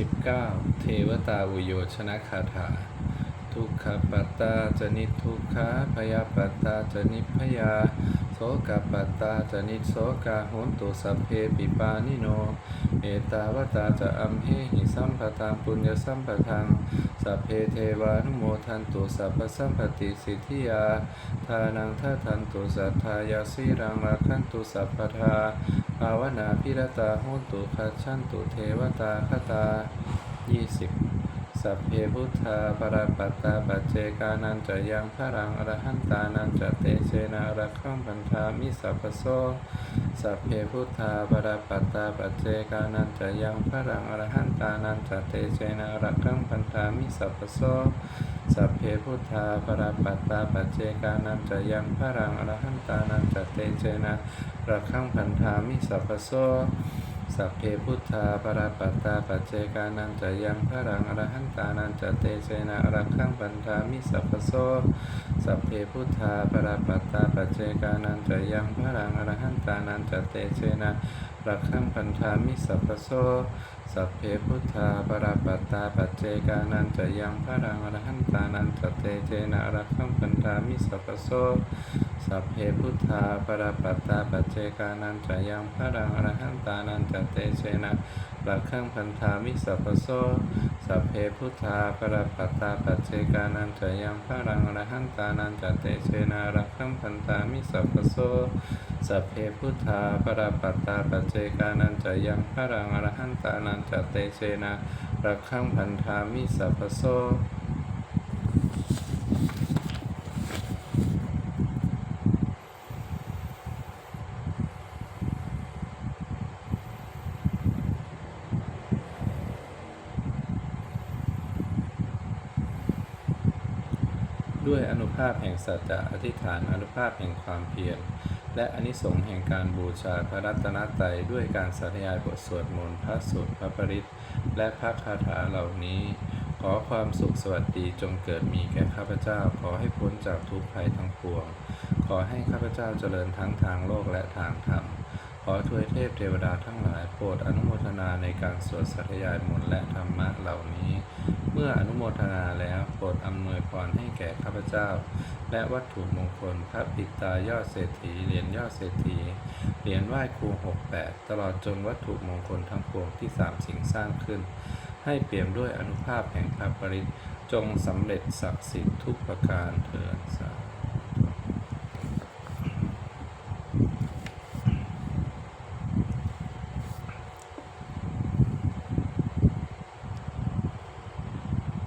19 เทวตาอุโยชนะคาถา ทุกขปัตตาจนิทุกขาพยาปัตตาจนิพยา โสกปัตตาจะนิโสกาโหนตุสัพเพปิปานิโน เอตาวตาจะอัมเหหิสัมปทานปุญญสัมปทังสัพเพเทวานุโมทันตุสัพพสัมปติสิทธิยา ทานังทัทันตุสัทธายาสีรังราคันตุสัพพทาภาวนาพิรตาโหนตุคัจฉันตุเทวตาคตา20สั สัพเพพุทธาปราปัตตาปัจเจกานันจะยังพระรังอรหันตานันจะเตเชนะรักขังพันธามิสัพพโสสัพเพพุทธาปราปัตตาปัจเจกานันจะยังพระรังอรหันตานันจะเตเชนะรักขังพันธามิสัพพโสสัพเพพุทธาปราปัตตาปัจเจกานันจะยังพระรังอรหันตานันจะเตเชนะรักขังพันธามิสัพพโส สัพเพพุทธาปราปัตตาปัจเจกานันจะยังพระรังอรหันตานันจะเตเชนะอรักขังปันธามิสัพพโสสัพเพพุทธาปราปัตตาปัจเจกานันจะยังพระรังอรหันตานันจะเตเชนะรักขังปันธามิสัพพโสสัพเพพุทธาปราปัตตาปัจเจกานันจะยังพระรังอรหันตานันจะเตเชนะรักขังปันธามิสัพพโส สัพเพพุทธาปราปัตตาปัจเจกานันจะยังพระรังอรหันตานันจะเตเชนะรักขังพันธามิสัพพโสสัพเพพุทธาปราปัตตาปัจเจกานันจะยังพระรังอรหันตานันจะเตเชนะรักขังพันธามิสัพพโสสัพเพพุทธาปราปัตตาปัจเจกานันจะยังพระรังอรหันตานันจะเตเชนะรักขังพันธามิสัพพโส ด้วยอนุภาพแห่งสัจจะอธิษฐานอนุภาพแห่งความเพียรและอนิสงส์แห่งการบูชาพระรัตนตรัยด้วยการสาธยายบทสวดมนต์พระสูตรพระปริตและพระคาถาเหล่านี้ ขอความสุขสวัสดีจงเกิดมีแก่ข้าพเจ้า ขอให้พ้นจากทุกภัยทั้งปวง ขอให้ข้าพเจ้าเจริญทั้งทางโลกและทางธรรม ขอทวยเทพเทวดาทั้งหลายโปรดอนุโมทนาในการสวดสาธยายมนต์และธรรมะเหล่านี้ เมื่ออนุโมทนาแล้วโปรดอำนวยพรให้แก่ข้าพเจ้า และวัตถุมงคลพระปิตายอดเศรษฐีเหรียญยอดเศรษฐีเหรียญไหว้ครู68ตลอดจนวัตถุมงคลทั้งปวงที่สามสิ่งสร้างขึ้น ให้เปี่ยมด้วยอนุภาพแห่งพระปริตรจงสำเร็จศักดิ์สิทธิ์ทุกประการเถิดสาธุ